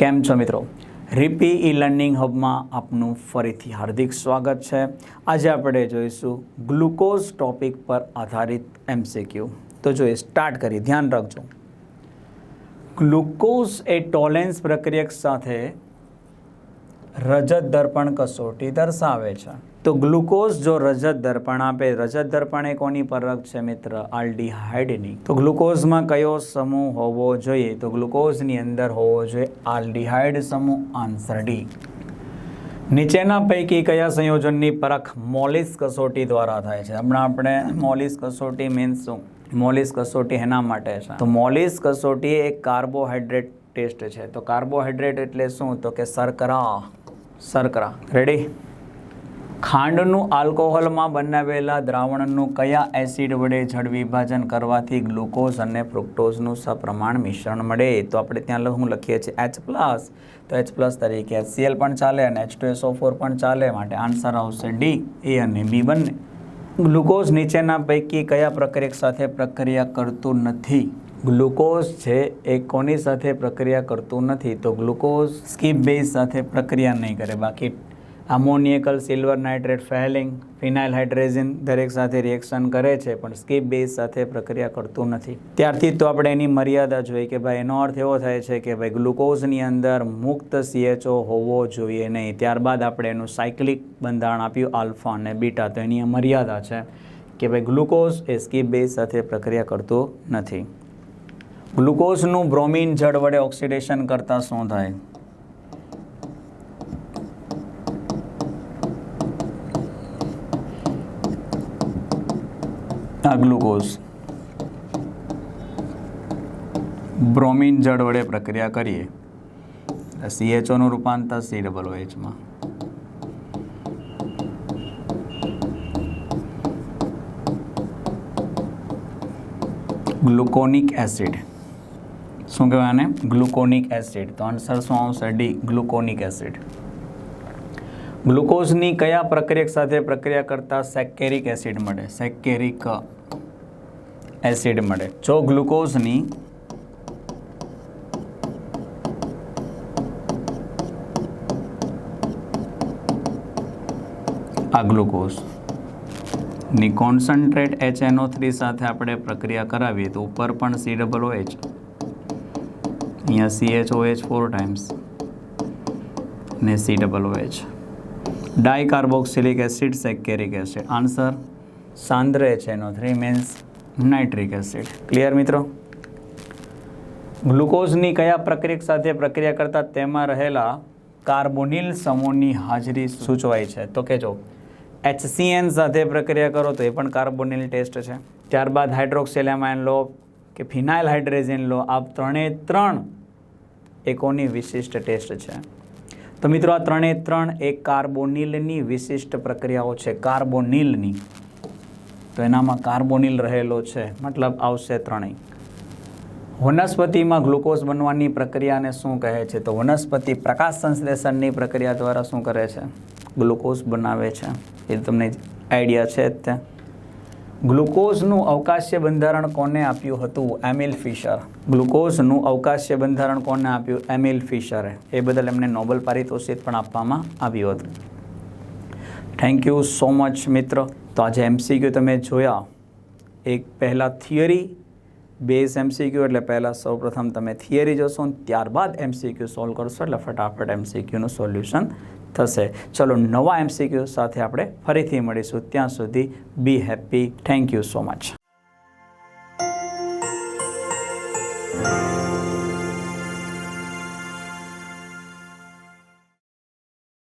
કેમ છો મિત્રો? રીપી ઈ લર્નિંગ હબમાં આપનું ફરીથી હાર્દિક સ્વાગત છે. આજે આપણે જોઈશું ગ્લુકોઝ ટોપિક પર આધારિત એમસીક્યુ તો જોઈએ, સ્ટાર્ટ કરી ધ્યાન રાખજો. ગ્લુકોઝ એ ટોલેન્સ પ્રક્રિયક સાથે રજત દર્પણ કસોટી દર્શાવે છે. તો ગ્લુકોઝ જો રજત દર્પણ આપે, રજત દર્પણ એ કોની પરખ છે મિત્ર? આલ્ડીહાઇડની. તો ગ્લુકોઝમાં કયો સમૂહ હોવો જોઈએ? તો ગ્લુકોઝની અંદર હોવો જોઈએ આલ્ડીહાઇડ સમૂહ, આન્સર ડી. નીચેના પૈકી કયા સંયોજનની પરખ મોલિસ કસોટી દ્વારા થાય છે? હમણાં આપણે મોલિસ કસોટી મીન્સ શું? મોલિસ કસોટી એના માટે છે. તો મોલિસ કસોટી એક કાર્બોહાઈડ્રેટ ટેસ્ટ છે. તો કાર્બોહાઈડ્રેટ એટલે શું? તો કે શર્કરા. શર્કરા. રેડી ખાંડનું આલ્કોહોલમાં બનાવેલા દ્રાવણનું કયા એસિડ વડે જળ વિભાજન કરવાથી ગ્લુકોઝ અને ફ્રુક્ટોઝનું સપ્રમાણ મિશ્રણ મળે? તો આપણે ત્યાં હું લખીએ છીએ એચ પ્લસ તો એચ પ્લસ તરીકે એચસીએલ પણ ચાલે અને એચ ટુ એસઓ ફોર પણ ચાલે. માટે આન્સર આવશે ડી એ અને બી બંને. ગ્લુકોઝ નીચેના પૈકી કયા પ્રક્રિયક સાથે પ્રક્રિયા કરતું નથી? ગ્લુકોઝ છે એ કોની સાથે પ્રક્રિયા કરતું નથી? તો ગ્લુકોઝ સ્કીપ બેઝ સાથે પ્રક્રિયા નહીં કરે. બાકી ammoniacal silver nitrate Fehling phenyl hydrazine દરેક સાથે રિએક્શન કરે છે, પણ સ્કીપ બેઝ સાથે પ્રક્રિયા કરતું નથી. ત્યારથી તો આપણે એની મર્યાદા જોઈએ કે ભાઈ એનો અર્થ એવો થાય છે કે ભાઈ ગ્લુકોઝની અંદર મુક્ત સીએચઓ હોવો જોઈએ નહીં. ત્યારબાદ આપણે એનું સાયકલિક બંધારણ આપ્યું, આલ્ફા અને બીટા. તો એની મર્યાદા છે કે ભાઈ ગ્લુકોઝ એ સ્કીપ બેઝ સાથે પ્રક્રિયા કરતું નથી. ગ્લુકોઝનું બ્રોમિન જળ વડે ઓક્સિડેશન કરતાં શું થાય? આ ગ્લુકોઝ. બ્રોમિન જળ વડે પ્રક્રિયા કરીએ. સીએચઓનું રૂપાંતર સી ડબલ ઓએચમાં ગ્લુકોનિક એસિડ. શું કહેવાય ગ્લુકોનિક એસિડ. તો આન્સર શું આવશે? ડી. ગ્લુકોનિક એસિડ. ગ્લુકોઝની કયા પ્રક્રિયક સાથે પ્રક્રિયા કરતા સેકેરિક એસિડ મળે? સેકેરિક એસિડ મળે. જો ગ્લુકોઝની આ ગ્લુકોઝની concentrate H N O three સાથે આપણે પ્રક્રિયા કરાવીએ તો ઉપર પણ સી ડબલ ઓ એચ અહીંયા C H O H four times ને C double O H dicarboxylic acid saccharic acid. Answer સાંદ્ર છે એનો. Three means nitric acid clear મિત્રો? ગ્લુકોઝની કયા પ્રક્રિયક સાથે પ્રક્રિયા કરતા તેમાં રહેલા કાર્બોનિલ સમૂહની હાજરી સૂચવાય છે? તો કે જો એચસીએન સાથે પ્રક્રિયા કરો તો એ પણ કાર્બોનિલ ટેસ્ટ છે. ત્યારબાદ હાઇડ્રોક્સિલેમાઇન લો કે ફિનાઇલ હાઇડ્રેજિન લો. આ ત્રણે ત્રણ એકોની વિશિષ્ટ ટેસ્ટ છે. તો મિત્રો આ ત્રણે ત્રણ એ કાર્બોનિલની વિશિષ્ટ પ્રક્રિયાઓ છે. કાર્બોનિલની. તો એનામાં કાર્બોનિલ રહેલો છે. મતલબ આવશે ત્રણેય. વનસ્પતિમાં ગ્લુકોઝ બનવાની પ્રક્રિયાને શું કહે છે? તો વનસ્પતિ પ્રકાશ સંશ્લેષણની પ્રક્રિયા દ્વારા શું કરે છે? ગ્લુકોઝ બનાવે છે. એ તમને આઈડિયા છે ત્યાં. ગ્લુકોઝનું અવકાશ્ય બંધારણ કોને આપ્યું હતું? Emil Fisher. ગ્લુકોઝનું અવકાશ્ય બંધારણ કોને આપ્યું? એમિલ ફિશરે. એ બદલ એમને નોબલ પારિતોષિક પણ આપવામાં આવ્યું હતું. થેન્ક યુ સો મચ મિત્ર. તો આજે એમસીક્યુ તમે જોયા. એક પહેલાં થિયરી બેઝ એમસીક્યુ એટલે પહેલાં સૌપ્રથમ તમે થિયરી જોશો ત્યારબાદ એમસીક્યુ સોલ્વ કરશો એટલે ફટાફટ એમસીક્યુનું સોલ્યુશન થશે. ચલો, નવા એમસીક્યુ સાથે આપણે ફરીથી મળીશું. ત્યાં સુધી be happy thank you so much